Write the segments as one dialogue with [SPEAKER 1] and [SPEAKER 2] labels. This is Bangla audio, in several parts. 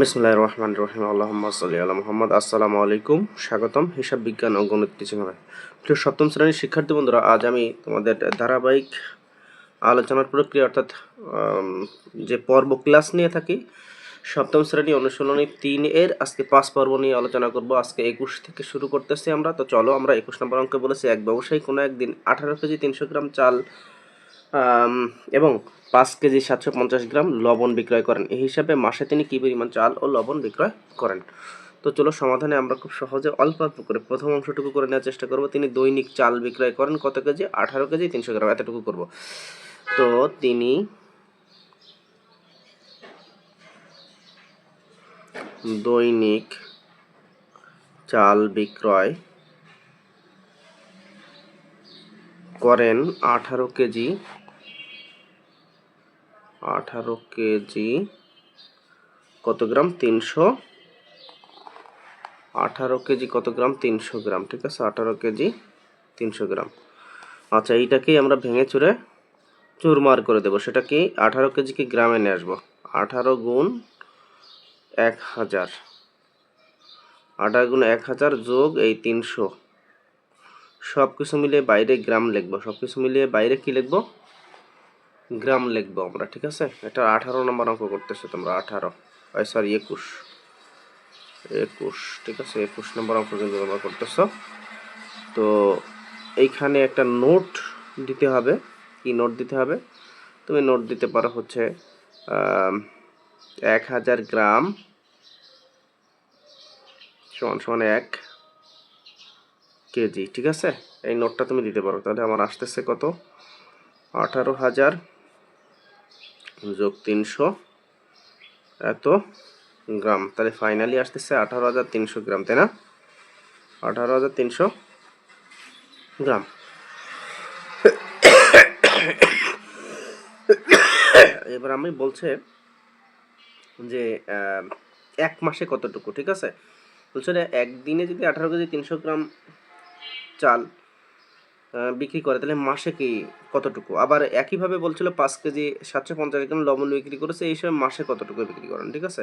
[SPEAKER 1] বিসমুল্লাহ রহমান রহিম। আল্লাহ সাল্লি আল্লাহ মোহাম্মদ। আসসালামু আলাইকুম। স্বাগতম হিসাব বিজ্ঞান ও গণিত টিচিং হবে প্রিয় সপ্তম শ্রেণির শিক্ষার্থী বন্ধুরা, আজ আমি তোমাদের ধারাবাহিক আলোচনার প্রক্রিয়া অর্থাৎ যে পর্ব ক্লাস নিয়ে থাকি, সপ্তম শ্রেণি অনুশীলনী তিন এর আজকে পাঁচ পর্ব নিয়ে আলোচনা করব। আজকে একুশ থেকে শুরু করতেছি আমরা। তো চলো আমরা একুশ নম্বর অঙ্কে বলেছি, এক ব্যবসায়ী কোনো একদিন আঠারো কেজি তিনশো গ্রাম চাল এবং পাঁচ কেজি সাতশো পঞ্চাশ গ্রাম লবণ বিক্রয় করেন। এই হিসাবে মাসে তিনি কী পরিমাণ চাল ও লবণ বিক্রয় করেন? তো চলো সমাধানে আমরা খুব সহজে অল্প অল্প করে প্রথম অংশটুকু করে নেওয়ার চেষ্টা করব। তিনি দৈনিক চাল বিক্রয় করেন। কত কেজি? আঠারো কেজি, তিনশো গ্রাম। এতটুকু করব। তো তিনি দৈনিক চাল বিক্রয় করেন আঠারো কেজি আঠারো কেজি। কত গ্রাম? তিনশো। আঠারো কেজি কত গ্রাম? তিনশো গ্রাম, ঠিক আছে? আঠারো কেজি, তিনশো গ্রাম। আচ্ছা এইটাকেই আমরা ভেঙে চুরে চুরমার করে দেবো। সেটা কি? আঠারো কেজিকে গ্রামে নিয়ে আসব? আঠারো গুণ এক হাজার। আঠারো গুণ এক হাজার যোগ এই তিনশো। সব কিছু মিলিয়ে বাইরে গ্রাম লিখব। সব কিছু মিলিয়ে বাইরে কি লিখব? গ্রাম লিখব আমরা, ঠিক আছে? এটা আঠারো নম্বর অঙ্ক করতেছো তোমরা, আঠারো। সরি একুশ। একুশ, ঠিক আছে? একুশ নম্বর অঙ্ক কিন্তু তোমরা করতেছো। তো এইখানে একটা নোট দিতে হবে। কি নোট দিতে হবে? তুমি নোট দিতে পারো হচ্ছে এক হাজার গ্রাম সমান সমান এক কেজি, ঠিক আছে? এই নোটটা তুমি দিতে পারো, তাহলে আমার আসতেছে কত? আঠারো হাজার যোগ তিনশো। এত গ্রাম। তাহলে ফাইনালি আসতেছে আঠারো হাজার তিনশো গ্রাম, তাই না? আঠারো হাজার তিনশো গ্রাম। এবার আমি বলছে যে এক মাসে কতটুকু, ঠিক আছে? বলছে একদিনে যদি আঠারো কেজি তিনশো গ্রাম চাল বিক্রি করে, তাহলে মাসে কি কতটুকু? আবার একইভাবে বলছিল পাঁচ কেজি সাতশো পঞ্চাশ গ্রাম লবণ বিক্রি করেছে, এই সময় মাসে কতটুকু বিক্রি করেন, ঠিক আছে?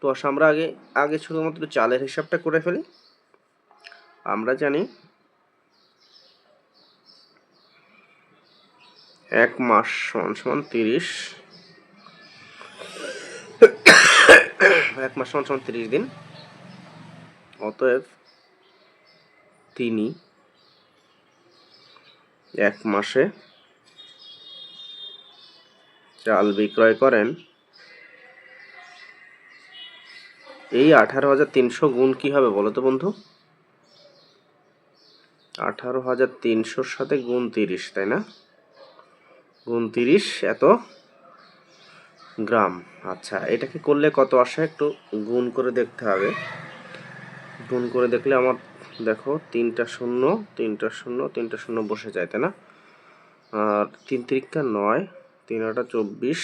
[SPEAKER 1] তো আসো আমরা আগে আগে শুধুমাত্র চালের হিসাবটা করে ফেলি। আমরা জানি এক মাস সমান সমান তিরিশ। এক মাস সমান সমান তিরিশ দিন। অতএব তিনি এক মাসে চাল বিক্রয় করেন। এই আঠারো হাজার তিনশো গুণ কি হবে বলো তো বন্ধু? আঠারো হাজার তিনশোর সাথে গুণ তিরিশ, তাই না? গুণ তিরিশ এত গ্রাম। আচ্ছা এটাকে করলে কত আসে? একটু গুণ করে দেখতে হবে। গুণ করে দেখলে আমার দেখো, তিনটা শূন্য তিনটা শূন্য তিনটা শূন্য বসে যায়, তাই না? আর তিন তিরিকা নয়, তিন আটা চব্বিশ,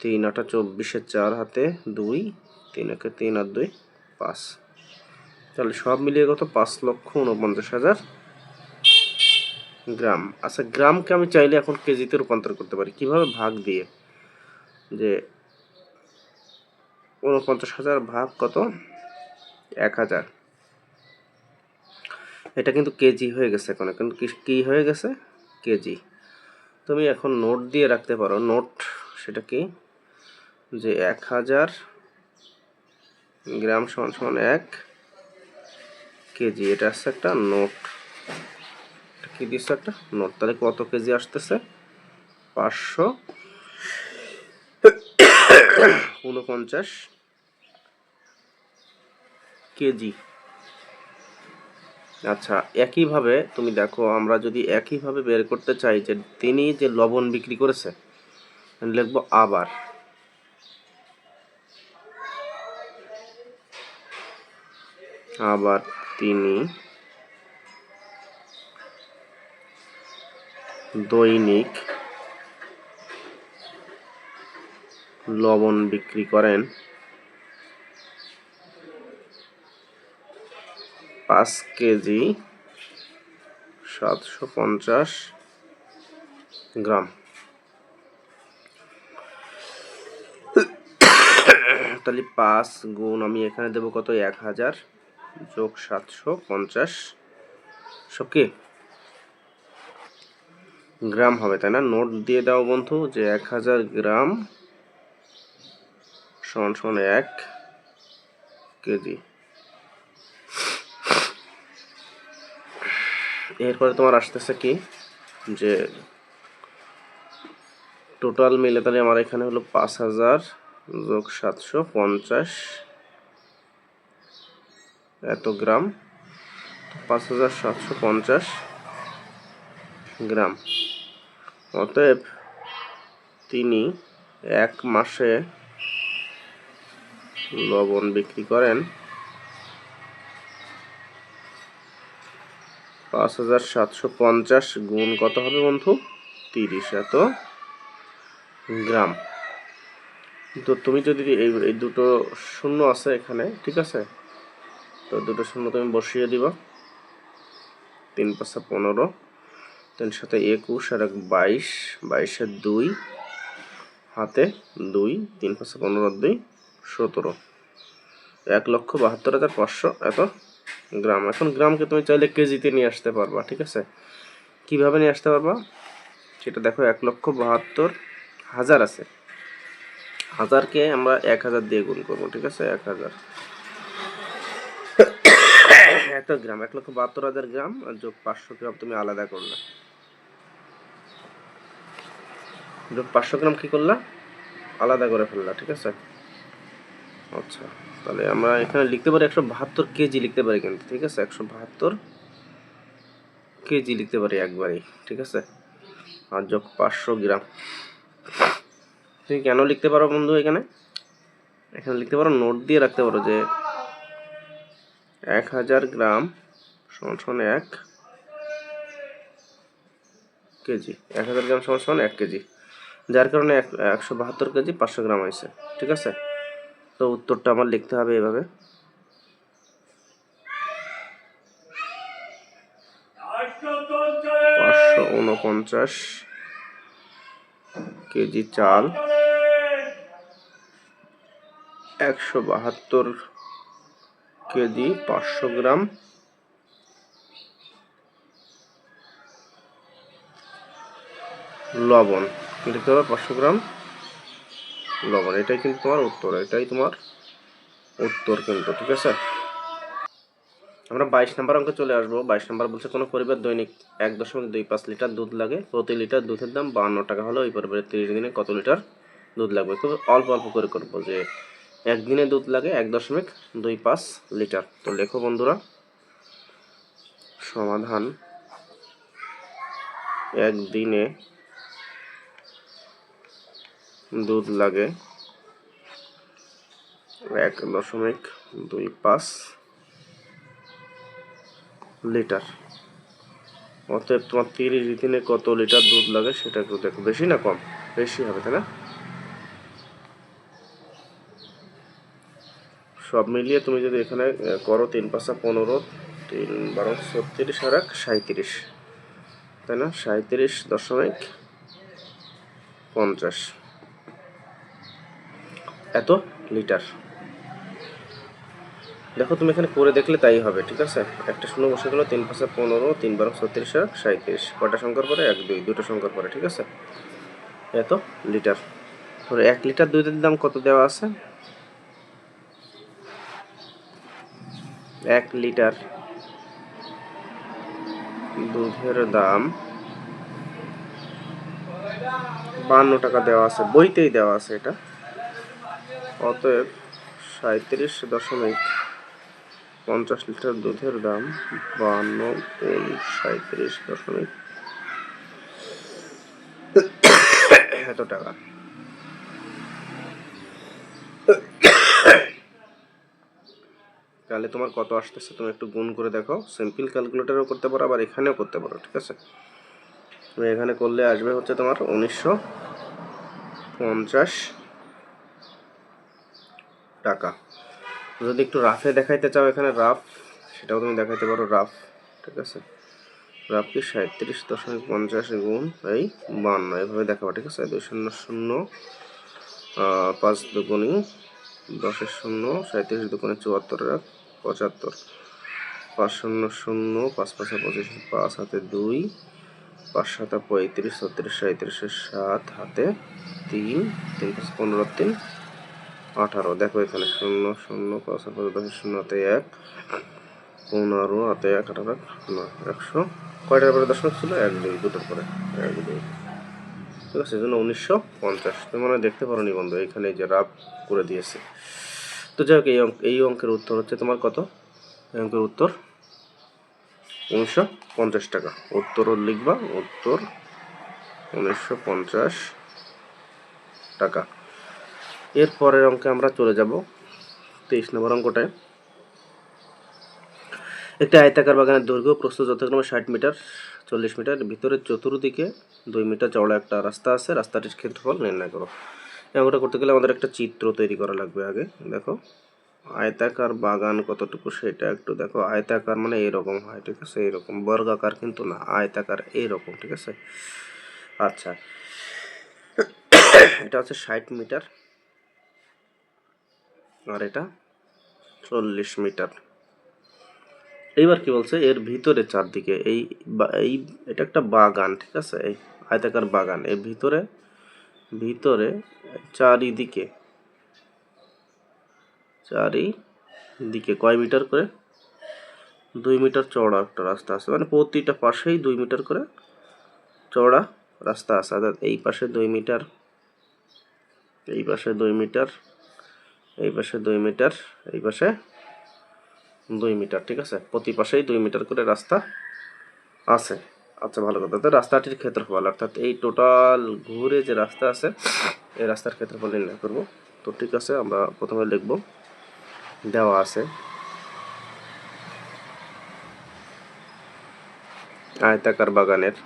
[SPEAKER 1] তিন আটা চব্বিশের চার হাতে দুই, তিন একে তিন আর দুই, পাঁচ। তাহলে সব মিলিয়ে কত? পাঁচ লক্ষ উনপঞ্চাশ হাজার গ্রাম। আচ্ছা গ্রামকে আমি চাইলে এখন কেজিতে রূপান্তর করতে পারি। কীভাবে? ভাগ দিয়ে। যে উনপঞ্চাশ হাজার ভাগ কত? এক হাজার। এটা কিন্তু কেজি হয়ে গেছে এখন। এখন কি- হয়ে গেছে? কেজি। তুমি এখন নোট দিয়ে রাখতে পারো। নোট সেটা কি? যে এক হাজার গ্রাম সমান সমান এক কেজি। এটা হচ্ছে একটা নোট। কি দিচ্ছে একটা? নোট। তাহলে কত কেজি আসতেছে? পাঁচশো উনপঞ্চাশ কেজি। আচ্ছা একইভাবে তুমি দেখো, আমরা যদি একইভাবে বের করতে চাই যে তিনি যে লবণ বিক্রি করেছে লিখব আবার। আবার তিনি দৈনিক লবণ বিক্রি করেন। পাঁচ কেজি সাতশো পঞ্চাশ গ্রাম। তাহলে পাঁচ গুণ আমি এখানে দেবো কত? এক হাজার যোগ সাতশো পঞ্চাশ। সব কি? গ্রাম হবে, তাই না? নোট দিয়ে দাও বন্ধু, যে এক হাজার গ্রাম সমান সমান এক কেজি। এরপরে তোমার আসতেছে কি? যে টোটাল মিলে তাহলে আমার এখানে হলো পাঁচ হাজার যোগ সাতশো পঞ্চাশ। এত গ্রাম? পাঁচ হাজার সাতশো পঞ্চাশ গ্রাম। অতএব তিনি এক মাসে লবণ বিক্রি করেন। পাঁচ হাজার সাতশো পঞ্চাশ গুণ কত হবে বন্ধু? তিরিশ, এত গ্রাম। তো তুমি যদি এই এই দুটো শূন্য আছে এখানে, ঠিক আছে? তো দুটো শূন্য তুমি বসিয়ে দিবা। তিন পাঁচটা পনেরো, তিন সাথে একুশ, আর এক বাইশ বাইশের দুই, হাতে দুই, তিন পাঁচশো পনেরো, দুই, সতেরো। এক লক্ষ বাহাত্তর হাজার পাঁচশো, এত গ্রাম। এখন গ্রামকে তুমি চাইলে কেজিতে নিয়ে আসতে পারবা, ঠিক আছে? কীভাবে নিয়ে আসতে পারবা? সেটা দেখো, এক লক্ষ বাহাত্তর হাজার আছে। হাজারকে আমরা এক হাজার দিয়ে গুণ করব, ঠিক আছে? এক হাজার। এত গ্রাম, এক লক্ষ বাহাত্তর হাজার গ্রাম যোগ পাঁচশো গ্রাম তুমি আলাদা করলে। যোগ পাঁচশো গ্রাম কি করলা? আলাদা করে ফেললা, ঠিক আছে? আচ্ছা। তাহলে আমরা এখানে লিখতে পারি একশো বাহাত্তর কেজি লিখতে পারি কিন্তু, ঠিক আছে? একশো বাহাত্তর কেজি লিখতে পারি একবারই, ঠিক আছে? আর যোগ পাঁচশো গ্রাম। তুমি কেন লিখতে পারো বন্ধু এখানে? এখানে লিখতে পারো, নোট দিয়ে রাখতে পারো যে এক হাজার গ্রাম সমান সমান এক কেজি, এক হাজার গ্রাম সমান সমান এক কেজি, যার কারণে এক একশো বাহাত্তর কেজি পাঁচশো গ্রাম হয়েছে, ঠিক আছে? তো উত্তরটা আমার লিখতে হবে এভাবে। পাঁচশো উনপঞ্চাশ কেজি চাল, একশো বাহাত্তর কেজি পাঁচশো গ্রাম। লবণ, লিখতে হবে পাঁচশো গ্রাম। লবণ এটাই কিন্তু তোমার উত্তর, এটাই তোমার উত্তর কিন্তু, ঠিক আছে? আমরা বাইশ নাম্বার অঙ্কে চলে আসব। বাইশ নাম্বার বলছে, কোনো পরিবার দৈনিক এক দশমিক দুই পাঁচ লিটার দুধ লাগে, প্রতি লিটার দুধের দাম বাহান্ন টাকা হলে ওই পরিবারের তিরিশ দিনে কত লিটার দুধ লাগবে? খুব অল্প অল্প করে করব যে একদিনে দুধ লাগে এক দশমিক দুই পাঁচ লিটার। তো লেখো বন্ধুরা। সমাধান। একদিনে দুধ লাগে। এক দশমিক দুই পাঁচ লিটার। অতএব তোমার তিরিশ দিনে কত লিটার দুধ লাগে সেটা একটু দেখো। বেশি না কম? বেশি হবে, তাই না? সব মিলিয়ে তুমি যদি এখানে করো তিন পাঁচা পনেরো, তিন বারো, ছত্রিশ আর এক সাঁত্রিশ তাই না? সাঁত্রিশ দশমিক পঞ্চাশ। এত লিটার? দেখো, তুমি এখানে করে দেখলে তাই হবে, ঠিক আছে? একটা শূন্য বসে গেলো, তিন পাঁচে পনেরো, তিন বারো ছত্রিশ আর সাঁত্রিশ কটা সংখ্যার পরে? এক, দুই, দুটো সংখ্যার পরে, ঠিক আছে? এত লিটার। ধরো, এক লিটার দুধের দাম কত দেওয়া আছে? এক লিটার দুধের দাম বান্ন টাকা দেওয়া আছে, বইতেই দেওয়া আছে এটা। অতএব সাঁত্রিশ দশমিক পঞ্চাশ লিটার দুধের দাম বান্ন গুণ সাঁত্রিশ দশমিক এত টাকা। তাহলে তোমার কত আসতেছে তুমি একটু গুণ করে দেখো। সিম্পল ক্যালকুলেটারও করতে পারো, আবার এখানেও করতে পারো, ঠিক আছে? তুমি এখানে করলে আসবে হচ্ছে তোমার উনিশশো পঞ্চাশ টাকা। যদি একটু রাফে দেখাইতে চাও এখানে রাফ সেটাও তুমি দেখাইতে পারো রাফ ঠিক আছে? রাফ কি? সাঁত্রিশ দশমিক পঞ্চাশ গুণ এই বান্ন, এভাবে দেখাবো, ঠিক আছে? দুই শূন্য শূন্য পাঁচ দুগুণি দশের শূন্য, সাঁত্রিশ দোকানে চুয়াত্তর, এক পঁচাত্তর। পাঁচ শূন্য শূন্য, পাঁচ পাঁচে পঁচিশ, পাঁচ হাতে দুই, পাঁচ সাতা পঁয়ত্রিশ, ছত্রিশ, সাঁত্রিশের সাত হাতে তিন তিন পাঁচ পনেরো, তিন। আঠারো। দেখো এখানে শূন্য শূন্য, পাঁচ আর পাঁচ শূন্য হাতে এক, পনেরো হাতে এক, আঠারো নয় একশো। কয়টার পরে দশমিক ছিল? এক দুই, দুটোর পরে। এক দুই। ঠিক আছে সেজন্য উনিশশো পঞ্চাশ। তুমি মনে দেখতে পারো নি বন্ধু, এখানে যে রাব করে দিয়েছে। তো যাই হোক, এই অঙ্ক এই অঙ্কের উত্তর হচ্ছে তোমার কত? এই অঙ্কের উত্তর উনিশশো পঞ্চাশ টাকা। উত্তরও লিখবা, উত্তর উনিশশো পঞ্চাশ টাকা। এর পরের অঙ্কে আমরা চলে যাব তেইশ নম্বর অঙ্কটায়। একটি আয়তাকার বাগানের দৈর্ঘ্য প্রস্থ যথাক্রমে ষাট মিটার, চল্লিশ মিটার, ভিতরের চতুর্দিকে দুই মিটার চওড়া একটা রাস্তা আছে, রাস্তাটির ক্ষেত্রফল নির্ণয় করো। অঙ্কটা করতে গেলে আমাদের একটা চিত্র তৈরি করা লাগবে আগে, দেখো। আয়তাকার বাগান কতটুকু সেটা একটু দেখো। আয়তাকার মানে এরকম হয়, ঠিক আছে? এরকম। বর্গাকার কিন্তু না, আয়তাকার এইরকম ঠিক আছে? আচ্ছা। এটা হচ্ছে ষাট মিটার আর এটা চল্লিশ মিটার। এইবার কি বলছে? এর ভিতরে চারদিকে এই এই, এটা একটা বাগান, ঠিক আছে? এই আয়তাকার বাগান। এর ভিতরে ভিতরে চারিদিকে চারিদিকে কয় মিটার করে? দুই মিটার চওড়া একটা রাস্তা আছে। মানে প্রতিটা পাশেই দুই মিটার করে চওড়া রাস্তা আছে। অর্থাৎ এই পাশে দুই মিটার, এই পাশে দুই মিটার এই পাশে দুই মিটার, এই পাশে দুই মিটার, ঠিক আছে? প্রতি পাশেই দুই মিটার করে রাস্তা আছে। আচ্ছা ভালো কথা। তো রাস্তাটির ক্ষেত্রফল, অর্থাৎ এই টোটাল ঘুরে যে রাস্তা আছে, এই রাস্তার ক্ষেত্রফল নির্ণয় করব। তো ঠিক আছে, আমরা প্রথমে লিখব, দেওয়া আছে। আয়তাকার বাগানের,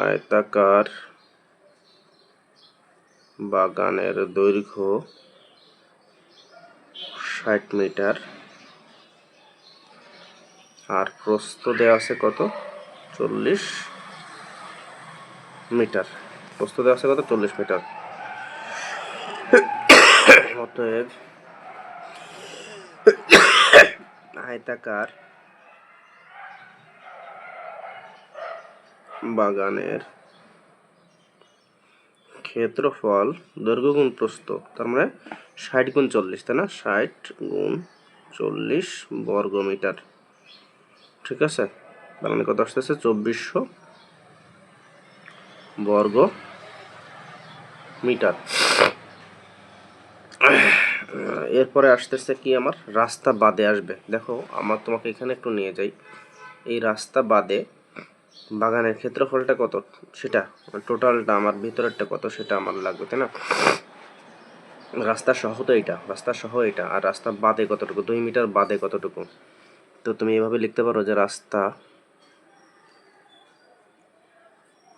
[SPEAKER 1] আয়তাকার বাগানের দৈর্ঘ্য ষাট মিটার। আর প্রস্থ দেওয়া আছে কত? চল্লিশ মিটার। প্রস্থ দেওয়া আছে কত? চল্লিশ মিটার। অতএব আয়তাকার বাগানের ক্ষেত্রফল দৈর্ঘ্য গুণ প্রস্থ, তার মানে ষাট গুণ চল্লিশ, তাই না? ষাট গুণ চল্লিশ বর্গ মিটার ঠিক আছে? তার মানে কত আসতেছে? চব্বিশশো বর্গ মিটার এরপরে আসতেছে কি আমার? রাস্তা বাদে আসবে। দেখো, আমার তোমাকে এখানে একটু নিয়ে যাই। এই রাস্তা বাদে বাগানের ক্ষেত্রফলটা কত? সেটা, টোটালটা আমার ভিতরেরটা কত সেটা আমার লাগবে, তাই না? রাস্তা সহ তো এটা রাস্তা সহ এটা আর রাস্তা বাদে কতটুকু? দুই মিটার বাদে কতটুকু? তো তুমি এভাবে লিখতে পারো যে রাস্তা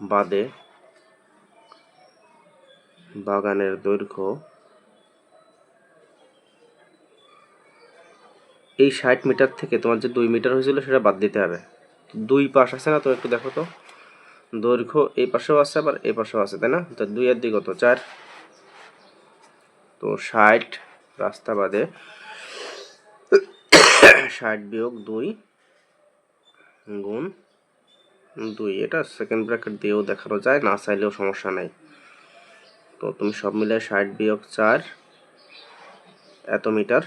[SPEAKER 1] বাদে বাগানের দৈর্ঘ্য এই ষাট মিটার থেকে তোমার যে দুই মিটার হয়েছিল সেটা বাদ দিতে হবে। দুই পাশ আছে না? তো একটু দেখো তো। দৈর্ঘ্য এই পাশেও আছে, আবার এই পাশেও আছে, তাই না? তো দুই এর দিকে কত? চার। তো ষাট, রাস্তা বাদে ষাট বিয়োগ দুই গুণ দুই। এটা সেকেন্ড ব্র্যাকেট দিয়েও দেখানো যায়, না চাইলেও সমস্যা নাই। তো তুমি সব মিলে ষাট বিয়োগ চার, এত মিটার।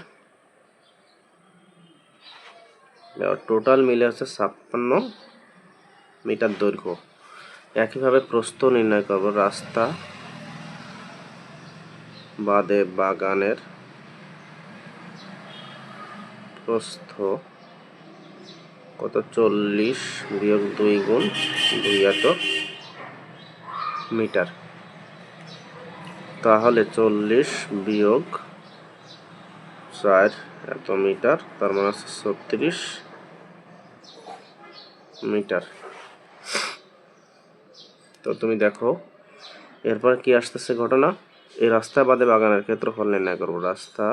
[SPEAKER 1] টোটাল মিলে হচ্ছে ছাপ্পান্ন মিটার দৈর্ঘ্য। একইভাবে প্রস্থ নির্ণয় করব রাস্তা বাদে বাগানের প্রস্থ কত চল্লিশ বিয়োগ দুই গুণ দুই এত মিটার। তাহলে চল্লিশ বিয়োগ চার এত মিটার, তার মানে হচ্ছে ছত্রিশ মিটার। তো তুমি দেখো, এরপর কি আসতেছে ঘটনা? এই রাস্তা বাদে বাগানের ক্ষেত্রফল নির্ণয় করব। রাস্তা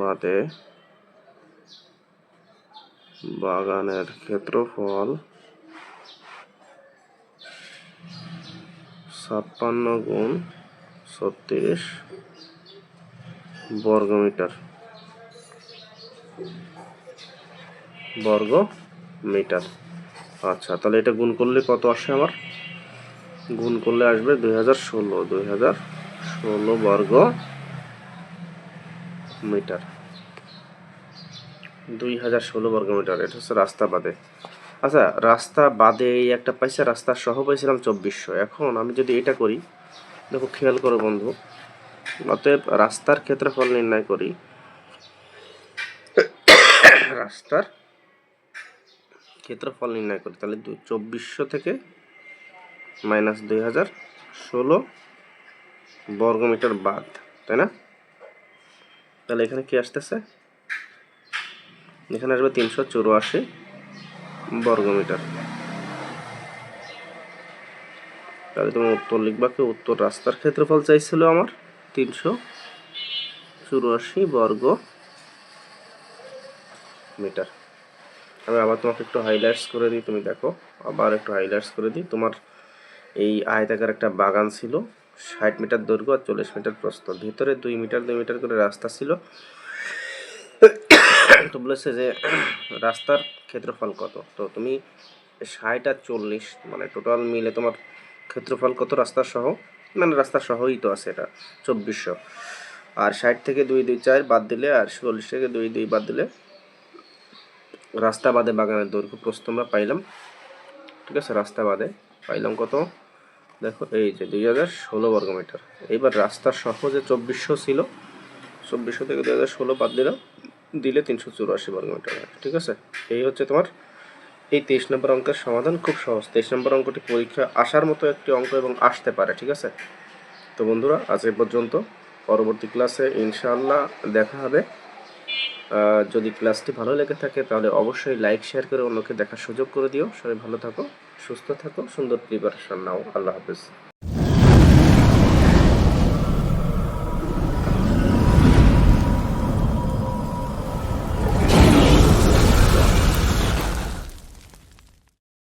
[SPEAKER 1] বাদে বাগানের ক্ষেত্রফল ছাপ্পান্ন গুণ ছত্রিশ বর্গমিটার। বর্গ মিটার আচ্ছা তাহলে এটা গুণ করলে কত আসে আমার? গুণ করলে আসবে দুই হাজার ষোলো, দুই হাজার ষোলো বর্গ মিটার দুই হাজার ষোলো বর্গ মিটার এটা হচ্ছে রাস্তা বাদে। আচ্ছা রাস্তা বাদে এই একটা পাইছে, রাস্তা সহ পাইছিলাম চব্বিশশো। এখন আমি যদি এটা করি, দেখো খেয়াল করো বন্ধু, অতএব রাস্তার ক্ষেত্রফল নির্ণয় করি। রাস্তার ক্ষেত্রফল নির্ণয় করি, তাহলে চব্বিশশো থেকে মাইনাস দুই হাজার ষোলো বর্গমিটার বাদ, তাই না? তাহলে এখানে কি আসতেছে? এখানে আসবে তিনশো চুরাশি বর্গমিটার। তাহলে তুমি উত্তর লিখবা কি? উত্তর রাস্তার ক্ষেত্রফল চাইছিল আমার তিনশো চুরাশি বর্গ মিটার আমি আবার তোমাকে একটু হাইলাইটস করে দিই, তুমি দেখো। আবার একটু হাইলাইটস করে দিই। তোমার এই আয়তাকার একটা বাগান ছিল, ষাট মিটার দৈর্ঘ্য আর চল্লিশ মিটার প্রস্থ। ভিতরে দুই মিটার দুই মিটার করে রাস্তা ছিল। তো বলেছে যে রাস্তার ক্ষেত্রফল কত? তো তুমি ষাট আর চল্লিশ মানে টোটাল মিলে তোমার ক্ষেত্রফল কত? রাস্তা সহ মানে রাস্তা সহই তো আছে এটা, চব্বিশশো। আর ষাট থেকে দুই দুই চার বাদ দিলে আর চল্লিশ থেকে দুই দুই বাদ দিলে রাস্তা বাদে বাগানের দৈর্ঘ্য প্রস্থ আমরা পাইলাম। ঠিক আছে রাস্তা বাদে পাইলাম কত? দেখো, এই যে দুই হাজার ষোলো বর্গমিটার এইবার রাস্তা সহ যে চব্বিশশো ছিল, চব্বিশশো থেকে দুই হাজার ষোলো বাদ দিলাম, দিলে তিনশো চুরাশি বর্গমিটার ঠিক আছে, এই হচ্ছে তোমার এই তেইশ নম্বর অঙ্কের সমাধান। খুব সহজ, তেইশ নম্বর অঙ্কটি পরীক্ষা আসার মতো একটি অঙ্ক এবং আসতে পারে, ঠিক আছে? তো বন্ধুরা, আজ এ পর্যন্ত। পরবর্তী ক্লাসে ইনশাআল্লাহ দেখা হবে। যদি ক্লাসটি ভালো লেগে থাকে, তাহলে অবশ্যই লাইক শেয়ার করে অন্যকে দেখার সুযোগ করে দিও। সবাই ভালো থাকো, সুস্থ থাকো, সুন্দর প্রিপারেশন নাও আল্লাহ হাফেজ।